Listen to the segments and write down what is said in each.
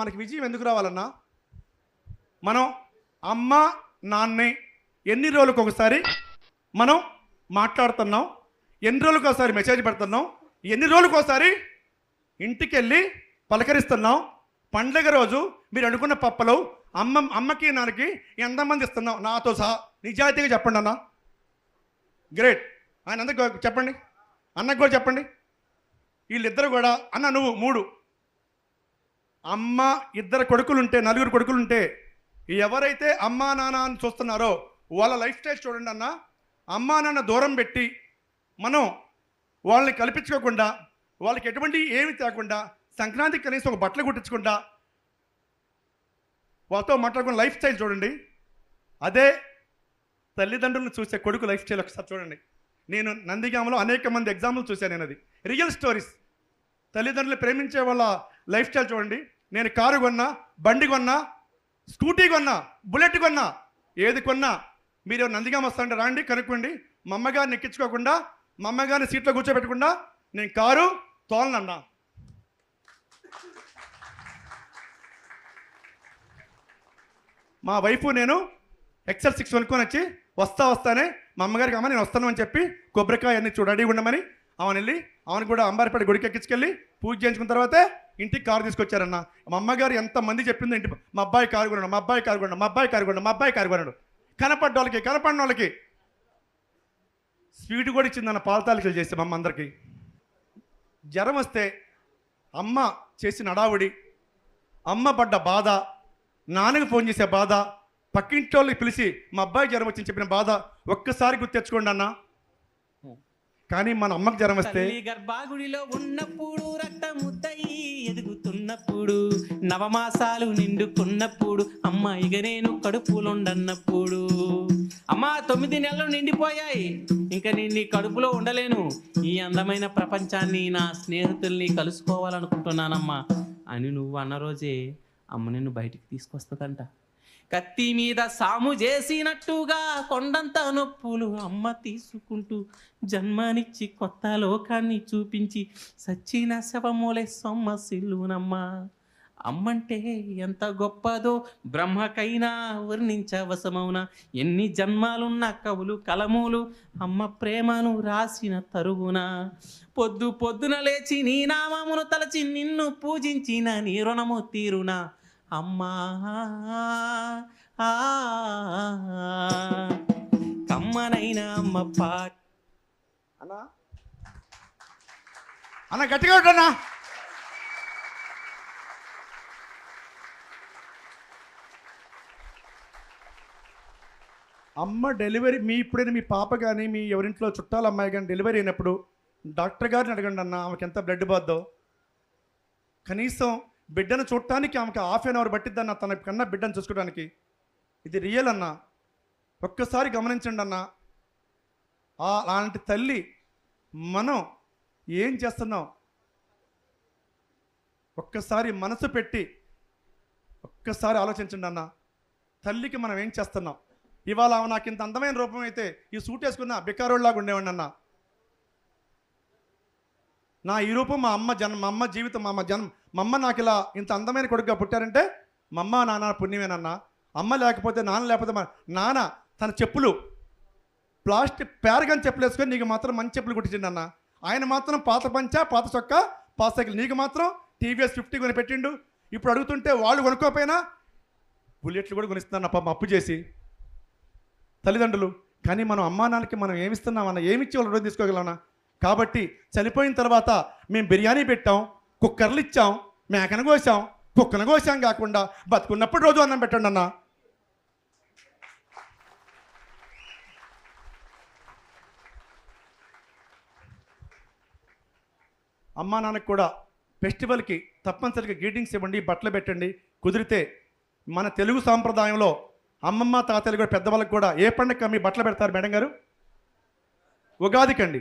మనకి విజయం ఎందుకు రావాలన్నా? మనం అమ్మ నాన్నే ఎన్ని రోజులకు ఒకసారి మనం మాట్లాడుతున్నాం? ఎన్ని రోజులకు ఒకసారి మెసేజ్ పెడుతున్నాం? ఎన్ని రోజులకు ఒకసారి ఇంటికి వెళ్ళి పలకరిస్తున్నాం? పండగ రోజు మీరు అనుకున్న పప్పలు అమ్మ అమ్మకి నాన్నకి ఎంతమంది ఇస్తున్నాం నాతో సహా నిజాయితీగా చెప్పండి అన్న. గ్రేట్ ఆయన అందరికి చెప్పండి. అన్నకు కూడా చెప్పండి. వీళ్ళిద్దరు కూడా అన్న నువ్వు మూడు. అమ్మ ఇద్దరు కొడుకులుంటే నలుగురు కొడుకులుంటే ఎవరైతే అమ్మా నాన్న అని చూస్తున్నారో వాళ్ళ లైఫ్ స్టైల్ చూడండి అన్న. అమ్మా నాన్న దూరం పెట్టి మనం వాళ్ళని కల్పించుకోకుండా వాళ్ళకి ఎటువంటి ఏమి తేకుండా సంక్రాంతికి కనీసం ఒక బట్టలు కుట్టించకుండా వాళ్ళతో మాట్లాడుకున్న లైఫ్ స్టైల్ చూడండి. అదే తల్లిదండ్రులను చూసే కొడుకు లైఫ్ స్టైల్ ఒకసారి చూడండి. నేను నందిగామలో అనేక మంది ఎగ్జాంపుల్ చూశాను నేను అది రియల్ స్టోరీస్. తల్లిదండ్రులు ప్రేమించే వాళ్ళ లైఫ్ స్టైల్ చూడండి. నేను కారు కొన్నా బండి కొన్నా స్కూటీ కొన్నా బుల్లెట్ కొన్నా ఏది కొన్నా మీరు నందిగామ వస్తారంటే రాండి కనుక్కోండి. మా అమ్మగారిని ఎక్కించుకోకుండా మా అమ్మగారిని సీట్లో కూర్చోబెట్టకుండా నేను కారు తోలనన్నా. మా వైఫ్ నేను ఎక్సెల్ సిక్స్ కొనుక్కొని వచ్చి వస్తా వస్తానే మా అమ్మగారికి అమ్మ నేను వస్తాను అని చెప్పి కొబ్బరికాయ అన్ని చూడడి ఉండమని ఆమెను వెళ్ళి ఆమెను కూడా అంబారిపేట గుడికి ఎక్కించుకెళ్ళి పూజ చేయించుకున్న తర్వాతే ఇంటికి కారు తీసుకొచ్చారన్న మా అమ్మగారు ఎంతమంది చెప్పింది ఇంటి మా అబ్బాయి కారు కొన్నాడు మా అబ్బాయి కారు కొన్నాడు మా అబ్బాయి కారు కొన్నాడు మా అబ్బాయి కారు కొన్నాడు. కనపడ్డ వాళ్ళకి కనపడిన వాళ్ళకి స్వీట్ కూడా ఇచ్చిందన్న పాలతాలికలు చేస్తే మా అమ్మ అందరికీ. జ్వరం వస్తే అమ్మ చేసిన అడావుడి అమ్మ పడ్డ బాధ నాన్నకు ఫోన్ చేసే బాధ పక్కింటి వాళ్ళకి పిలిచి మా అబ్బాయి జ్వరం వచ్చింది చెప్పిన బాధ ఒక్కసారి గుర్తు తెచ్చుకోండి అన్న. కానీ మన అమ్మకి జ్వరం వస్తే? గర్భాగుడిలో ఉన్నప్పుడు రక్తముద్దయి ఎదుగుతున్నప్పుడు నవమాసాలు నిండుకున్నప్పుడు అమ్మాయిగా ఇక నేను కడుపులుండన్నప్పుడు. అమ్మ తొమ్మిది నెలలు నిండిపోయాయి. ఇంకా నేను నీ కడుపులో ఉండలేను. ఈ అందమైన ప్రపంచాన్ని నా స్నేహితుల్ని కలుసుకోవాలనుకుంటున్నానమ్మా అని నువ్వు అన్న రోజే అమ్మ నిన్ను బయటికి తీసుకొస్తుందంట. కత్తి మీద సాము చేసినట్టుగా కొండంత నొప్పులు అమ్మ తీసుకుంటూ జన్మనిచ్చి కొత్త లోకాన్ని చూపించి సచ్చిన శవమూలే సొమ్మసిల్లునమ్మ అమ్మంటే ఎంత గొప్పదో బ్రహ్మకైనా వర్ణించవసమౌన ఎన్ని జన్మాలున్న కవులు కలములు అమ్మ ప్రేమను రాసిన తరుగున పొద్దు పొద్దున లేచి నీ నామమును తలచి నిన్ను పూజించిన నీ రుణము తీరునా. అమ్మా ఆ, అమ్మ పాట అన్న. అన్న గట్టిగా ఉంటన్నా. అమ్మ డెలివరీ మీ ఇప్పుడైనా మీ పాప కానీ మీ ఎవరింట్లో చుట్టాల అమ్మాయి కానీ డెలివరీ అయినప్పుడు డాక్టర్ గారిని అడగండి అన్న ఆమెకి ఎంత బ్లడ్ బాద్దో కనీసం బిడ్డను చూడటానికి ఆమెకి హాఫ్ అన్ అవర్ పట్టిద్దన్న తన కన్నా బిడ్డను చూసుకోవడానికి. ఇది రియల్ అన్న. ఒక్కసారి గమనించండి అన్న. అలాంటి తల్లి మనం ఏం చేస్తున్నాం? ఒక్కసారి మనసు పెట్టి ఒక్కసారి ఆలోచించండి అన్న. తల్లికి మనం ఏం చేస్తున్నాం? ఇవాళ నాకు ఇంత అందమైన రూపం అయితే ఈ సూట్ వేసుకున్న బికారోళ్ళలాగా ఉండేవాడిని అన్న. నా ఈ రూపం మా అమ్మ జన్మ మా అమ్మ జీవితం మా అమ్మ జన్మ మా అమ్మ నాకు ఇలా ఇంత అందమైన కొడుకుగా పుట్టారంటే మా అమ్మ నాన్న పుణ్యమేనన్న. అమ్మ లేకపోతే నాన్న లేకపోతే మా నాన్న తన చెప్పులు ప్లాస్టిక్ ప్యారగన్ చెప్పులు వేసుకొని నీకు మాత్రం మంచి చెప్పులు కుట్టించిండు అన్న ఆయన మాత్రం పాత పంచ పాత చొక్క పాత సైకిల్. నీకు మాత్రం టీవీఎస్ ఫిఫ్టీ కొని పెట్టిండు ఇప్పుడు అడుగుతుంటే వాళ్ళు కొనుక్కోపోయినా బుల్లెట్లు కూడా కొనిస్తున్నాను పాపం అప్పు చేసి. తల్లిదండ్రులు కానీ మనం అమ్మా నాన్నకి మనం ఏమిస్తున్నామన్నా? ఏమిచ్చి వాళ్ళు రోజు తీసుకోగలమన్నా? కాబట్టి చనిపోయిన తర్వాత మేము బిర్యానీ పెట్టాం కుక్కర్లు ఇచ్చాం మేకను కోసాం కుక్కను కోసాం కాకుండా బతుకున్నప్పుడు రోజు అన్నం పెట్టండి అన్న. అమ్మా నాన్నకు కూడా ఫెస్టివల్కి తప్పనిసరిగా గ్రీటింగ్స్ ఇవ్వండి బట్టలు పెట్టండి. కుదిరితే మన తెలుగు సాంప్రదాయంలో అమ్మమ్మ తాతయ్యలు కూడా పెద్దవాళ్ళకి కూడా ఏ పండుగ మీ బట్టలు పెడతారు మేడం గారు? ఉగాదికండి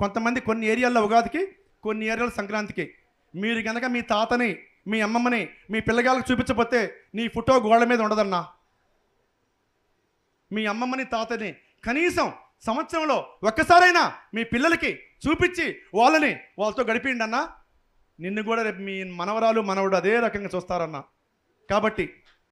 కొంతమంది కొన్ని ఏరియాల్లో ఉగాదికి కొన్ని ఏరియాలో సంక్రాంతికి. మీరు కనుక మీ తాతని మీ అమ్మమ్మని మీ పిల్లగాళ్ళకి చూపించకపోతే నీ ఫోటో గోడ మీద ఉండదన్నా. మీ అమ్మమ్మని తాతని కనీసం సంవత్సరంలో ఒక్కసారైనా మీ పిల్లలకి చూపించి వాళ్ళని వాళ్ళతో గడిపిండి అన్న నిన్ను కూడా రేపు మీ మనవరాలు మనవడు అదే రకంగా చూస్తారన్న. కాబట్టి